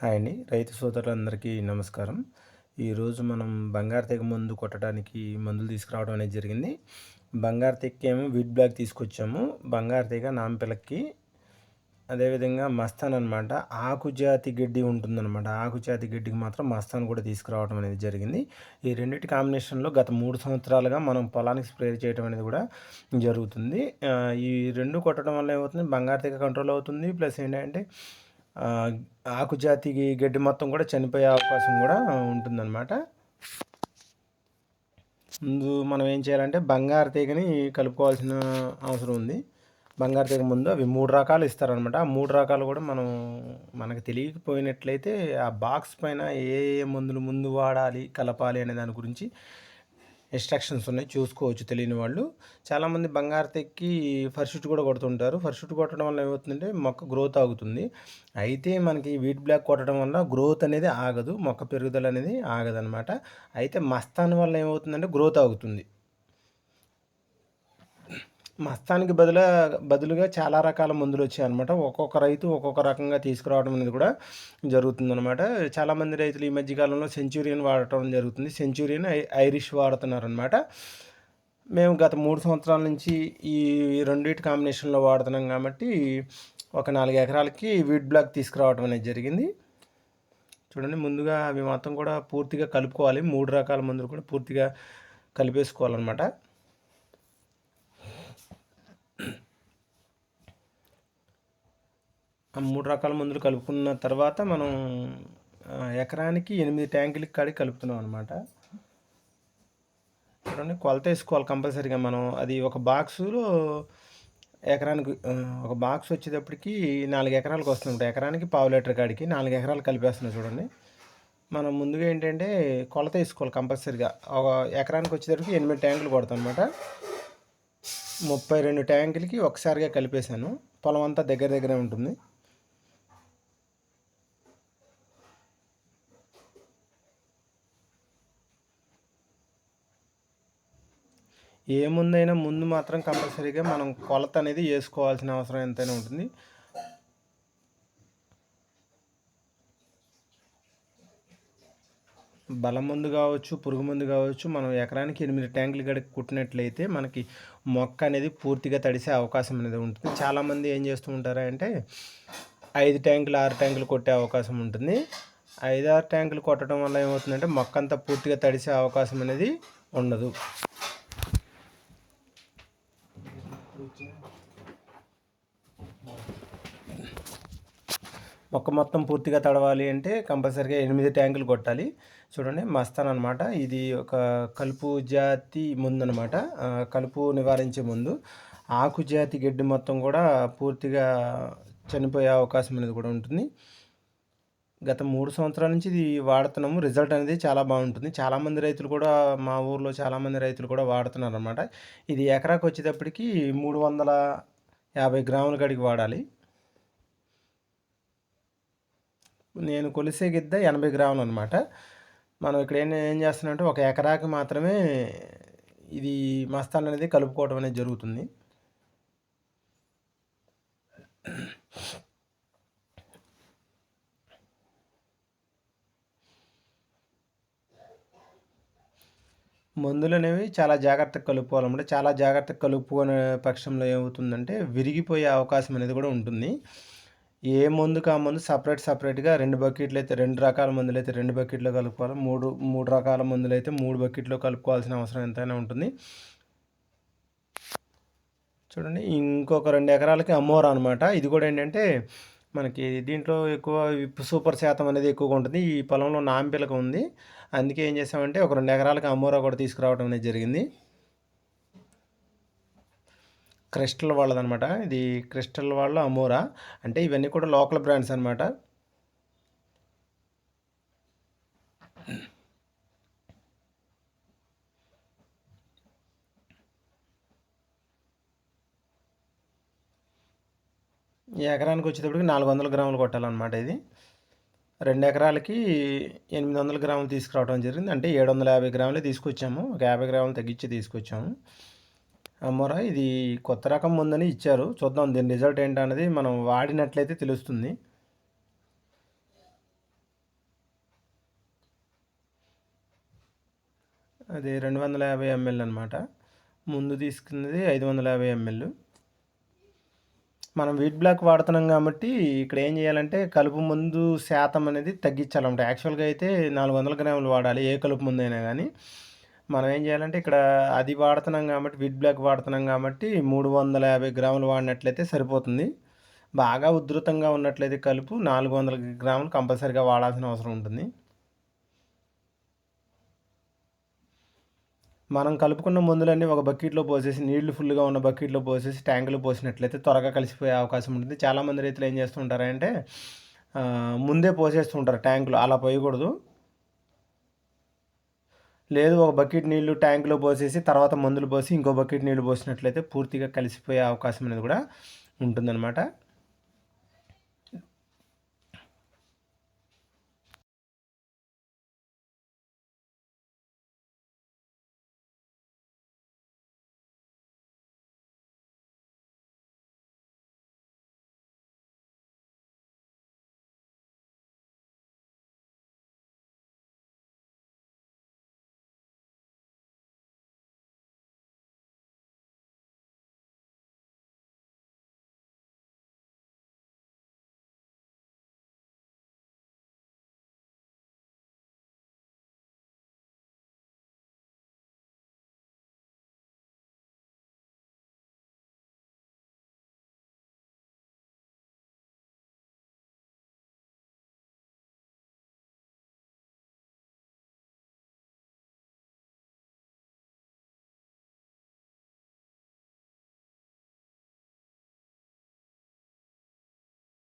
Hi అండి. రైతు సోదరులందరికీ నమస్కారం. ఈరోజు మనం బంగారు తెగ మందు కొట్టడానికి మందులు తీసుకురావడం అనేది జరిగింది. బంగారు తెగకి విడ్ వీట్ బ్లాక్ తీసుకొచ్చాము. బంగారు తెగ నాంపిల్లకి అదేవిధంగా మస్తాన్ అనమాట ఆకుజాతి గడ్డి ఉంటుందన్నమాట. ఆకుజాతి గడ్డికి మాత్రం మస్తాన్ కూడా తీసుకురావడం అనేది జరిగింది. ఈ రెండింటి కాంబినేషన్లో గత మూడు సంవత్సరాలుగా మనం పొలానికి స్ప్రే చేయడం అనేది కూడా జరుగుతుంది. ఈ రెండు కొట్టడం వల్ల ఏమవుతుంది? బంగారు తెగ కంట్రోల్ అవుతుంది. ప్లస్ ఏంటంటే ఆకుజాతి గడ్డి మొత్తం కూడా చనిపోయే అవకాశం కూడా ఉంటుందన్నమాట. ముందు మనం ఏం చేయాలంటే బంగారు తీగని కలుపుకోవాల్సిన అవసరం ఉంది. బంగారు తీగ ముందు అవి మూడు రకాలు ఇస్తారనమాట ఆ మూడు రకాలు కూడా మనం మనకు తెలియకపోయినట్లయితే ఆ బాక్స్ పైన ఏ ఏ మందులు ముందు వాడాలి కలపాలి అనే దాని గురించి ఇన్స్ట్రక్షన్స్ ఉన్నాయి. చూసుకోవచ్చు తెలియని వాళ్ళు. చాలామంది బంగారు తెక్కి ఫర్షుట్ కూడా కొడుతుంటారు. ఫర్షుట్ కొట్టడం వల్ల ఏమవుతుందంటే మొక్క గ్రోత్ ఆగుతుంది. అయితే మనకి వీట్ బ్లాక్ కొట్టడం వల్ల గ్రోత్ అనేది ఆగదు. మొక్క పెరుగుదల అనేది ఆగదనమాట అయితే మస్తాన్ వల్ల ఏమవుతుందంటే గ్రోత్ ఆగుతుంది. మస్తానికి బదులు బదులుగా చాలా రకాల మందులు వచ్చాయి అనమాట ఒక్కొక్క రైతు ఒక్కొక్క రకంగా తీసుకురావడం అనేది కూడా జరుగుతుందనమాట చాలామంది రైతులు ఈ మధ్యకాలంలో సెంచురియన్ వాడటం జరుగుతుంది. సెంచురియన్ ఐరిష్ వాడుతున్నారనమాట మేము గత మూడు సంవత్సరాల నుంచి ఈ రెండింటి కాంబినేషన్లో వాడుతున్నాం కాబట్టి ఒక నాలుగు ఎకరాలకి వీడ్ బ్లాక్ తీసుకురావడం అనేది జరిగింది. చూడండి ముందుగా అవి మొత్తం కూడా పూర్తిగా కలుపుకోవాలి. మూడు రకాల మందులు కూడా పూర్తిగా కలిపేసుకోవాలన్నమాట. మూడు రకాల మందులు కలుపుకున్న తర్వాత మనం ఎకరానికి ఎనిమిది ట్యాంకులకి కాడికి కలుపుతున్నాం అనమాట చూడండి కొలత వేసుకోవాలి కంపల్సరీగా మనం. అది ఒక బాక్సులో ఎకరానికి ఒక బాక్స్ వచ్చేటప్పటికి నాలుగు ఎకరాలకు వస్తుంది ఎకరానికి పావు లీటర్ కాడికి నాలుగు ఎకరాలు కలిపేస్తున్నాం చూడండి. మనం ముందుగా ఏంటంటే కొలత వేసుకోవాలి కంపల్సరీగా. ఒక ఎకరానికి వచ్చేటప్పటికి ఎనిమిది ట్యాంకులు కొడతాం అనమాట ముప్పై రెండు ట్యాంకులకి ఒకసారిగా కలిపేశాను. పొలం అంతా దగ్గర దగ్గరే ఉంటుంది. ఏ ముందైనా ముందు మాత్రం కంపల్సరీగా మనం కొలత అనేది వేసుకోవాల్సిన అవసరం ఎంతైనా ఉంటుంది. బలం ముందు కావచ్చు పురుగు మందు కావచ్చు మనం ఎకరానికి ఎనిమిది ట్యాంకులు గడికి కుట్టినట్లయితే మనకి మొక్క అనేది పూర్తిగా తడిసే అవకాశం అనేది ఉంటుంది. చాలామంది ఏం చేస్తూ ఉంటారా అంటే ఐదు ట్యాంకులు ఆరు ట్యాంకులు కొట్టే అవకాశం ఉంటుంది. ఐదు ఆరు ట్యాంకులు కొట్టడం వల్ల ఏమవుతుందంటే మొక్క అంతా పూర్తిగా తడిసే అవకాశం అనేది ఉండదు. మొక్క మొత్తం పూర్తిగా తడవాలి అంటే కంపల్సరీగా ఎనిమిది ట్యాంకులు కొట్టాలి. చూడండి మస్తాన్ అనమాట ఇది ఒక కలుపు జాతి ముందు అనమాట కలుపు నివారించే ముందు ఆకు జాతి గడ్డి మొత్తం కూడా పూర్తిగా చనిపోయే అవకాశం అనేది కూడా ఉంటుంది. గత మూడు సంవత్సరాల నుంచి ఇది వాడుతున్నాము. రిజల్ట్ అనేది చాలా బాగుంటుంది. చాలామంది రైతులు కూడా మా ఊర్లో చాలామంది రైతులు కూడా వాడుతున్నారు అనమాట ఇది ఎకరాకు వచ్చేటప్పటికి మూడు వందల యాభై గ్రాముల కడిగి వాడాలి. నేను కొలిసే గిద్ద ఎనభై గ్రాములు అనమాట మనం ఇక్కడ ఏం ఏం చేస్తున్నామంటే ఒక ఎకరాకి మాత్రమే ఇది మస్తాన్ అనేది కలుపుకోవడం అనేది జరుగుతుంది. మందులు అనేవి చాలా జాగ్రత్తగా కలుపుకోవాలన్నమాట. చాలా జాగ్రత్తగా కలుపుకునే పక్షంలో ఏమవుతుందంటే విరిగిపోయే అవకాశం అనేది కూడా ఉంటుంది. ఏ మందుకు ఆ మందు సపరేట్ సపరేట్గా రెండు బకెట్లు అయితే రెండు రకాల మందులు అయితే రెండు బకెట్లో కలుపుకోవాలి. మూడు మూడు రకాల మందులు అయితే మూడు బకెట్లో కలుపుకోవాల్సిన అవసరం ఎంతైనా ఉంటుంది. చూడండి ఇంకొక రెండు ఎకరాలకి అమ్మోరా అనమాట ఇది కూడా ఏంటంటే మనకి దీంట్లో ఎక్కువ సూపర్ శాతం అనేది ఎక్కువగా ఉంటుంది. ఈ పొలంలో నాంపిలక ఉంది. అందుకే ఏం చేసామంటే ఒక రెండు ఎకరాలకు అమ్మోరా కూడా తీసుకురావడం అనేది జరిగింది. క్రిస్టల్ వాళ్ళదనమాట. ఇది క్రిస్టల్ వాళ్ళ అమోరా. అంటే ఇవన్నీ కూడా లోకల్ బ్రాండ్స్ అనమాట ఎకరానికి వచ్చేటప్పటికి నాలుగు వందల గ్రాములు కొట్టాలన్నమాట ఇది. రెండు ఎకరాలకి ఎనిమిది వందల గ్రాములు తీసుకురావడం జరిగింది. అంటే ఏడు వందల యాభై గ్రాములే తీసుకొచ్చాము. ఒక యాభై గ్రాములు తగ్గించి తీసుకొచ్చాము. అమ్మరా ఇది కొత్త రకం ఉందని ఇచ్చారు. చూద్దాం దీని రిజల్ట్ ఏంటనేది మనం వాడినట్లయితే తెలుస్తుంది. అది రెండు వందల యాభై ఎంఎల్ అనమాట ముందు తీసుకున్నది ఐదు వందల యాభై ఎంఎల్. మనం వీట్ బ్లాక్ వాడుతున్నాం కాబట్టి ఇక్కడ ఏం చేయాలంటే కలుపు ముందు శాతం అనేది తగ్గించాలన్నమాట యాక్చువల్గా అయితే నాలుగు వందల గ్రాములు వాడాలి ఏ కలుపు ముందు అయినా కానీ మనం ఏం చేయాలంటే ఇక్కడ అది వాడుతున్నాం కాబట్టి వీట్ బ్లాక్ వాడుతున్నాం కాబట్టి మూడు వందల యాభై గ్రాములు వాడినట్లయితే సరిపోతుంది. బాగా ఉధృతంగా ఉన్నట్లయితే కలుపు నాలుగు వందల గ్రాములు కంపల్సరీగా వాడాల్సిన అవసరం ఉంటుంది. మనం కలుపుకున్న మందులన్నీ ఒక బకెట్లో పోసేసి నీళ్ళు ఫుల్గా ఉన్న బకెట్లో పోసేసి ట్యాంకులో పోసినట్లయితే త్వరగా కలిసిపోయే అవకాశం ఉంటుంది. చాలామంది రైతులు ఏం చేస్తుంటారంటే ముందే పోసేస్తుంటారు ట్యాంకులో. అలా పోయకూడదు. లేదు ఒక బకెట్ నీళ్ళు ట్యాంకులో పోసేసి తర్వాత మందులు పోసి ఇంకో బకెట్ నీళ్ళు పోసినట్లయితే పూర్తిగా కలిసిపోయే అవకాశం అనేది కూడా ఉంటుందన్నమాట.